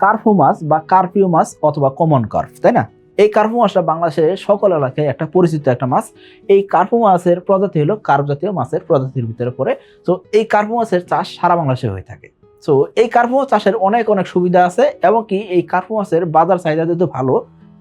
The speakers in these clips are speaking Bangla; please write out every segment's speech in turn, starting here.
কার্ফু মাছ বা কার্পিও মাছ অথবা কমন কার্ফ তাই না? এই কার্পু মাছটা বাংলাদেশের সকল এলাকায় একটা পরিচিত একটা মাছ। এই কার্পু মাছের প্রজাতি হলো কার্প জাতীয় মাছের প্রজাতির ভিতরে পড়ে। তো এই কার্পু মাছের চাষ সারা বাংলাদেশে হয়ে থাকে। তো এই কার্পু চাষের অনেক অনেক সুবিধা আছে এবং কি এই কার্পু মাছের বাজার চাহিদা যেহেতু ভালো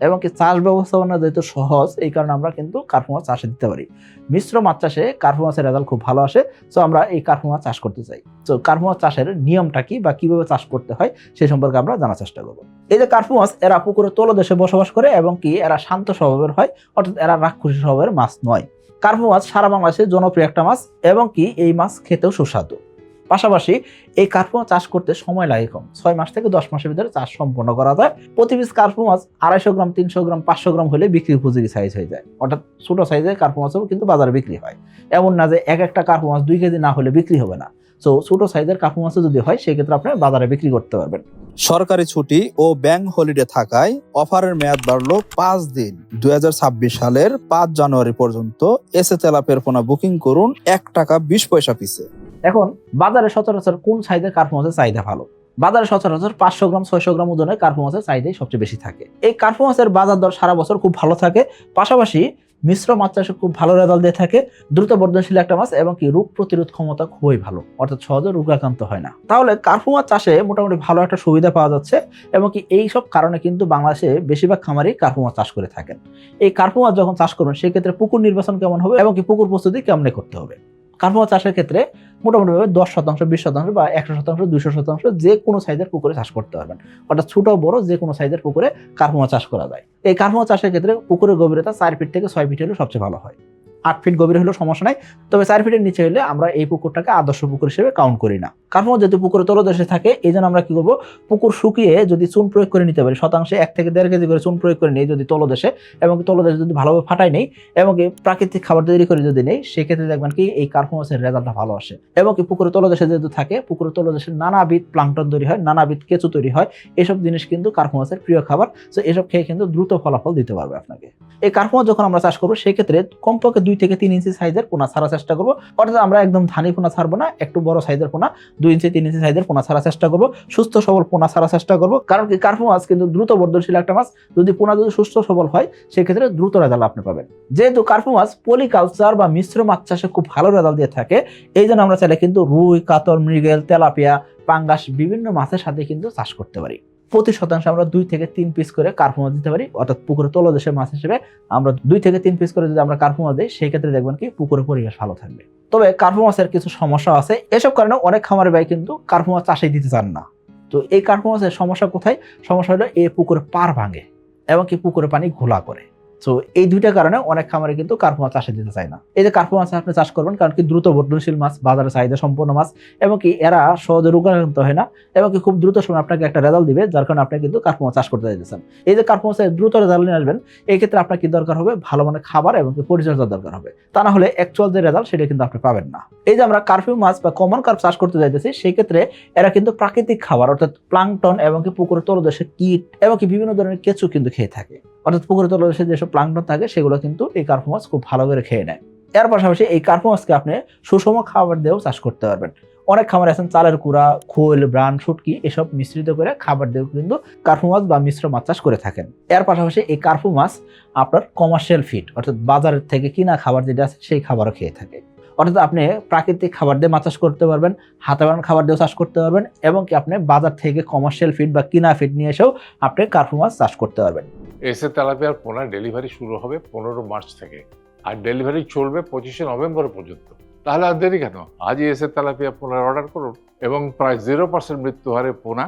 এবং কি চাষ ব্যবস্থাপনা যেহেতু সহজ, এই কারণে আমরা কিন্তু কার্পু চাষে দিতে পারি। মিশ্র মাছ চাষে কার্পু মাছের রেজাল্ট খুব ভালো আসে তো আমরা এই মাছ চাষ করতে চাই। তো মাছ চাষের নিয়মটা কি বা কীভাবে চাষ করতে হয় সেই সম্পর্কে আমরা জানার চেষ্টা করব। এই যে মাছ, এরা পুকুরের তলদেশে বসবাস করে এবং কি এরা শান্ত স্বভাবের হয়, অর্থাৎ এরা রাক্ষসী স্বভাবের মাছ নয়। কার্পু মাছ সারা বাংলাদেশে জনপ্রিয় একটা মাছ এবং কি এই মাছ খেতেও সুস্বাদু। পাশাপাশি এই কার্পু মাছ চাষ করতে সময় লাগে কম। ছয় মাস থেকে দশ মাসের ভিতরে চাষ সম্পন্ন করা যায়। প্রতি পিস কার্পু মাছ আড়াইশো গ্রাম, তিনশো গ্রাম, পাঁচশো গ্রাম হলে বিক্রি উপযোগী সাইজ হয়ে যায়। অর্থাৎ ছোট সাইজের কার্পু মাছও কিন্তু বাজারে বিক্রি হয়। এমন না যে এক একটা কার্পু মাছ দুই কেজি না হলে বিক্রি হবে না। তো ছোট সাইজের কার্পু মাছও যদি হয়, সেক্ষেত্রে আপনি বাজারে বিক্রি করতে পারবেন। সরকারি ছুটি ও ব্যাংক হলিডে থাকায় অফারের মেয়াদ বাড়লো পাঁচ দিন। দুই হাজার ছাব্বিশ সালের পাঁচ জানুয়ারি পর্যন্ত এসে তেলাপের পোনা বুকিং করুন এক টাকা বিশ পয়সা পিছে এখন বাজারে সচরাচর কোন সাইজের কার্পু মাছের চাহিদা ভালো। বাজারে সচরাচর পাঁচশো গ্রাম, ছয়শো গ্রাম ওজনের কার্পু মাছের চাহিদাই সবচেয়ে বেশি থাকে। এই কার্পু মাছের বাজার দর সারা বছর খুব ভালো থাকে। পাশাপাশি মিশ্র মাছ চাষে খুব ভালো রেজাল্ট দিয়ে থাকে। দ্রুত বর্ধনশীল একটা মাছ এবং কি রোগ প্রতিরোধ ক্ষমতা খুবই ভালো। অর্থাৎ সহজে রোগাক্রান্ত হয় না। তাহলে কার্পু মাছ চাষে মোটামুটি ভালো একটা সুবিধা পাওয়া যাচ্ছে এবং কি এই সব কারণে কিন্তু বাংলাদেশে বেশিরভাগ খামারই কার্পু মাছ চাষ করে থাকেন। এই কার্পু মাছ যখন চাষ করবেন, সেক্ষেত্রে পুকুর নির্বাচন কেমন হবে এবং কি পুকুর প্রস্তুতি কেমনে করতে হবে? কার্পু চাষের ক্ষেত্রে মোটামুটিভাবে দশ শতাংশ, বিশ শতাংশ বা একশো শতাংশ দুশো শতাংশ যে কোনো সাইজের পুকুরে চাষ করতে পারবেন। অর্থাৎ ছোট, বড় যে কোনো সাইজের পুকুরে কার্পমা চাষ করা যায়। এই কার্পমা চাষের ক্ষেত্রে পুকুরের গভীরতা চার ফিট থেকে ছয় ফিট হলে সবচেয়ে ভালো হয়। আট ফিট গভীর হলেও সমস্যা নাই। তবে চার ফিটের নিচে হলে আমরা এই পুকুরটাকে আদর্শ পুকুর হিসেবে কাউন্ট করি না। মাছ যেহেতু পুকুরে তলদেশে থাকে, এই জন্য আমরা কি করব? পুকুর শুকিয়ে যদি চুন প্রয়োগ করে নিতে পারি, শতাংশে এক থেকে দেড় কেজি করে চুন প্রয়োগ করে নিই যদি তলদেশে, এবং তলদেশে যদি ভালোভাবে ফাটাই নেই, এবং প্রাকৃতিক খাবার তৈরি করে যদি নেই, সেক্ষেত্রে দেখবেন কি এই কার্পু রেজাল্টটা ভালো আসে। এবং কি পুকুরের তলদেশে যেহেতু থাকে পুকুরের তলদেশে নানাবিধ প্লাংটন তৈরি হয়, নানাবিধ কেঁচু তৈরি হয়, এসব জিনিস কিন্তু কার্পু প্রিয় খাবার। তো এসব খেয়ে কিন্তু দ্রুত ফলাফল দিতে পারবে আপনাকে। এই কার্পু যখন আমরা চাষ করব, সেক্ষেত্রে কমপক্ষে দুই থেকে তিন ইঞ্চি সাইজের পোনা ছাড়ার চেষ্টা করব। অর্থাৎ আমরা একদম ধানি পোনা ছাড়বো না, একটু বড় সাইজের পোনা দুই ইঞ্চি, তিন ইঞ্চি সাইজের পোনা ছাড়ার চেষ্টা করব। সুস্থ সবল পোনা ছাড়ার চেষ্টা করব। কারণ কি কার্পু মাছ কিন্তু দ্রুত বর্ধনশীল একটা মাছ, যদি পোনা যদি সুস্থ সবল হয়, সেক্ষেত্রে দ্রুত রেজাল্ট আপনি পাবেন। যেহেতু কার্পু মাছ পলিকালচার বা মিশ্র মাছ চাষে খুব ভালো রেজাল্ট দিয়ে থাকে, এই জন্য আমরা চাইলে কিন্তু রুই, কাতল, মৃগেল, তেলাপিয়া, পাঙ্গাস বিভিন্ন মাছের সাথে কিন্তু চাষ করতে পারি। প্রতি শতাংশ আমরা দুই থেকে তিন পিস করে কার্পোমা দিতে পারি। অর্থাৎ পুকুরে তলদেশের মাছ হিসেবে আমরা দুই থেকে তিন পিস করে যদি আমরা কার্পোমা দিই, সেই ক্ষেত্রে দেখবেন কি পুকুরের পরিবেশ ভালো থাকবে। তবে কার্পু কিছু সমস্যা আছে। এসব কারণে অনেক খামারে ভাই কিন্তু কার্পু চাষে দিতে চান না। তো এই কার্পু সমস্যা কোথায়? সমস্যা হলো এই পুকুরে পার ভাঙে এবং কি পুকুরে পানি ঘোলা করে। তো এই দুইটা কারণে অনেক খামারে কিন্তু কার্পু মাছ চাষে দিতে চায় না। এই যে কার্পু মাছ আপনি চাষ করবেন, কারণ কি দ্রুত বর্ধনশীল মাছ, বাজারে চাহিদা সম্পন্ন মাছ, এবং কি এরা সহজে রোগাক্রান্ত হয় না, এবং কি খুব দ্রুত সময় আপনাকে একটা রেজাল্ট দিবে, যার কারণে আপনি কিন্তু কার্পু মাছ চাষ করতে চাইতেছেন। এই যে কার্পু মাছের দ্রুত রেজাল্ট নিয়ে আসবেন, এই ক্ষেত্রে আপনার কি দরকার হবে? ভালো মানের খাবার এবং কি পরিচর্যার দরকার হবে। তা না হলে অ্যাকচুয়াল যে রেজাল্ট সেটা কিন্তু আপনি পাবেন না। এই যে আমরা কার্পিউ মাছ বা কমন কার্প চাষ করতে চাইতেছি সেই ক্ষেত্রে এরা কিন্তু প্রাকৃতিক খাবার, অর্থাৎ প্লাংটন এবং কি পুকুরের তলদেশে কীট, এবং কি বিভিন্ন ধরনের কেঁচু কিন্তু খেয়ে থাকে। অর্থাৎ পুকুরের তলদেশে যেসব প্লাংটন থাকে, সেগুলো কিন্তু এই কার্পু মাছ খুব ভালো করে খেয়ে নেয়। এর পাশাপাশি এই কার্পু মাছকে আপনি সুষম খাবার দিয়েও চাষ করতে পারবেন। অনেক খামার আছেন চালের কুড়া, খোল ব্রান শুটকি, এসব মিশ্রিত করে খাবার দিয়েও কিন্তু কার্পু মাছ বা মিশ্র মাছ চাষ করে থাকেন। এর পাশাপাশি এই কার্পু মাছ আপনার কমার্শিয়াল ফিড অর্থাৎ বাজারের থেকে কিনা খাবার যেটা আছে, সেই খাবারও খেয়ে থাকে। অর্থাৎ আপনি প্রাকৃতিক খাবার দিয়ে মাছ চাষ করতে পারবেন, হাতে বানানো খাবার দিয়েও চাষ করতে পারবেন, এবং কি আপনি বাজার থেকে কমার্শিয়াল ফিড বা কিনা ফিড নিয়ে এসেও আপনি কার্পু মাছ চাষ করতে পারবেন। এসে তেলাপিয়ার পোনা ডেলিভারি শুরু হবে পনেরো মার্চ থেকে। আর ডেলিভারি চলবে পঁচিশে নভেম্বর পর্যন্ত। তাহলে আর দেরি কেন? আজই এসে তেলাপিয়া পোনার অর্ডার করুন এবং প্রায় জিরো পার্সেন্ট মৃত্যু হারে পোনা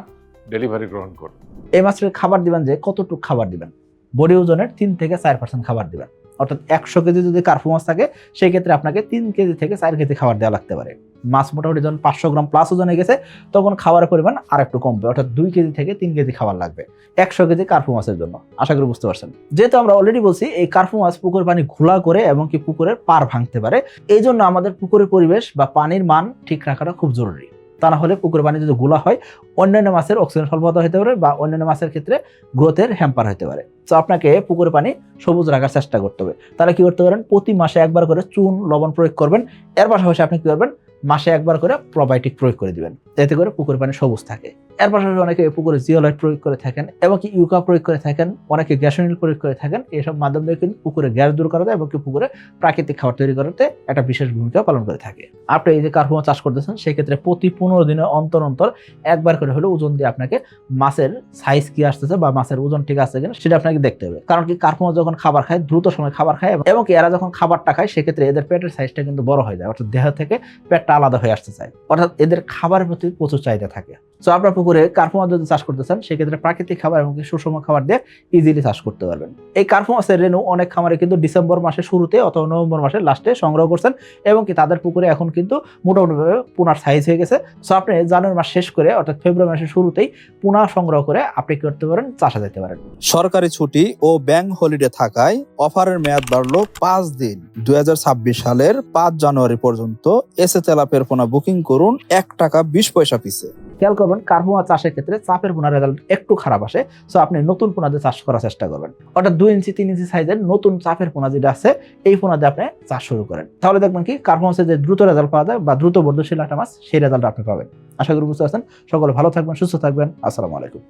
ডেলিভারি গ্রহণ করুন। এই মাছের খাবার দিবেন যে কতটুকু খাবার দিবেন? বডি ওজনের তিন থেকে চার পার্সেন্ট খাবার দিবেন। অর্থাৎ একশো কেজি যদি কার্পু মাছ থাকে, সেই ক্ষেত্রে আপনাকে তিন কেজি থেকে চার কেজি খাবার দেওয়া লাগতে পারে। মাছ মোটামুটি যখন পাঁচশো গ্রাম প্লাস ওজনে গেছে, তখন খাবারের পরিমাণ আর একটু কমবে। অর্থাৎ দুই কেজি থেকে তিন কেজি খাবার লাগবে। একশো কেজি কার্পু মাছের জন্য। আশা করি বুঝতে পারছেন। যেহেতু আমরা অলরেডি বলছি, এই কার্পু মাছ পুকুর পানি ঘোলা করে এবং কি পুকুরের পার ভাঙতে পারে, এই জন্য আমাদের পুকুরের পরিবেশ বা পানির মান ঠিক রাখাটা খুব জরুরি। তা না হলে পুকুরের পানি যদি গোলা হয়, অন্যান্য মাছের অক্সিজেন স্বল্পতা হতে পারে বা অন্যান্য মাছের ক্ষেত্রে গ্রোথের হ্যাম্পার হতে পারে। তো আপনাকে পুকুরের পানি সবুজ রাখার চেষ্টা করতে হবে। তাহলে কি করতে পারেন? প্রতি মাসে একবার করে চুন, লবণ প্রয়োগ করবেন। এর পাশাপাশি আপনি কি করবেন? মাসে একবার করে প্রোবায়োটিক প্রয়োগ করে দিবেন। এতে করে পুকুরের পানি সবুজ থাকে। এর পাশাপাশি অনেকে পুকুরে জিওলাইট প্রয়োগ করে থাকেন এবং কি ইউকা প্রয়োগ করে থাকেন, অনেকে গ্যাসোনিল প্রয়োগ করে থাকেন। এসব মাধ্যম দিয়ে কিন্তু পুকুরে গ্যাস দূর করা যায় এবং কি পুকুরে প্রাকৃতিক খাবার তৈরি করতে একটা বিশেষ ভূমিকা পালন করে থাকে। আপনি এই যে কার্পমা চাষ করতেছেন, সেক্ষেত্রে প্রতি পনেরো দিনে অন্তর অন্তর একবার করে হলে ওজন দিয়ে আপনাকে মাছের সাইজ কি আসতেছে বা মাছের ওজন ঠিক আছে কিনা, সেটা আপনাকে দেখতে হবে। কারণ কি কার্পমা যখন খাবার খায়, দ্রুত সময় খাবার খায় এবং- এবং কি এরা যখন খাবারটা খায়, সেক্ষেত্রে এদের পেটের সাইজটা কিন্তু বড় হয়ে যায়। অর্থাৎ দেহ থেকে পেটটা আলাদা হয়ে আসতে চায়। অর্থাৎ এদের খাবারের প্রতি প্রচুর চাহিদা থাকে। তো আপনার পুকুরে কার্পমা যদি চাষ করতে চান সেক্ষেত্রে প্রাকৃতিক খাবার এবং সুষম খাবার দিয়ে ইজিলি চাষ করতে পারবেন। এই কার্পমাসের রেনু অনেক খামারে কিন্তু ডিসেম্বর মাসের শুরুতে অথবা নভেম্বর মাসের লাস্টে সংগ্রহ করছেন, এবং কি তাদের পুকুরে এখন কিন্তু মোটামুটিভাবে পুনার সাইজ হয়ে গেছে। সো আপনি জানুয়ারি মাস শেষ করে, অর্থাৎ ফেব্রুয়ারি মাসের শুরুতেই পুনা সংগ্রহ করে আপনি করতে পারেন? চাষা যেতে পারেন। সরকারি ছুটি ও ব্যাংক হলিডে থাকায় অফারের মেয়াদ বাড়লো পাঁচ দিন। দুই হাজার ছাব্বিশ সালের পাঁচ জানুয়ারি পর্যন্ত এসে তেলাপের পোনা বুকিং করুন এক টাকা বিশ পয়সা পিছে খেয়াল করবেন কার্পমা চাষের ক্ষেত্রে চাপের পোনার রেজাল্ট একটু খারাপ আসে সো আপনি নতুন পোনা দিয়ে চাষ করার চেষ্টা করবেন। অর্থাৎ দুই ইঞ্চি, তিন ইঞ্চি সাইজের নতুন চাপের পোনা যেটা আছে, এই পোনা দিয়ে আপনি চাষ শুরু করেন। তাহলে দেখবেন কি কার্পমাসে যে দ্রুত রেজাল্ট পাওয়া যায় বা দ্রুত বর্ধশীল একটা মাছ, সেই রেজাল্ট আপনি পাবেন। আশা করি বুঝতে পারছেন। সকলে ভালো থাকবেন, সুস্থ থাকবেন। আসসালামু আলাইকুম।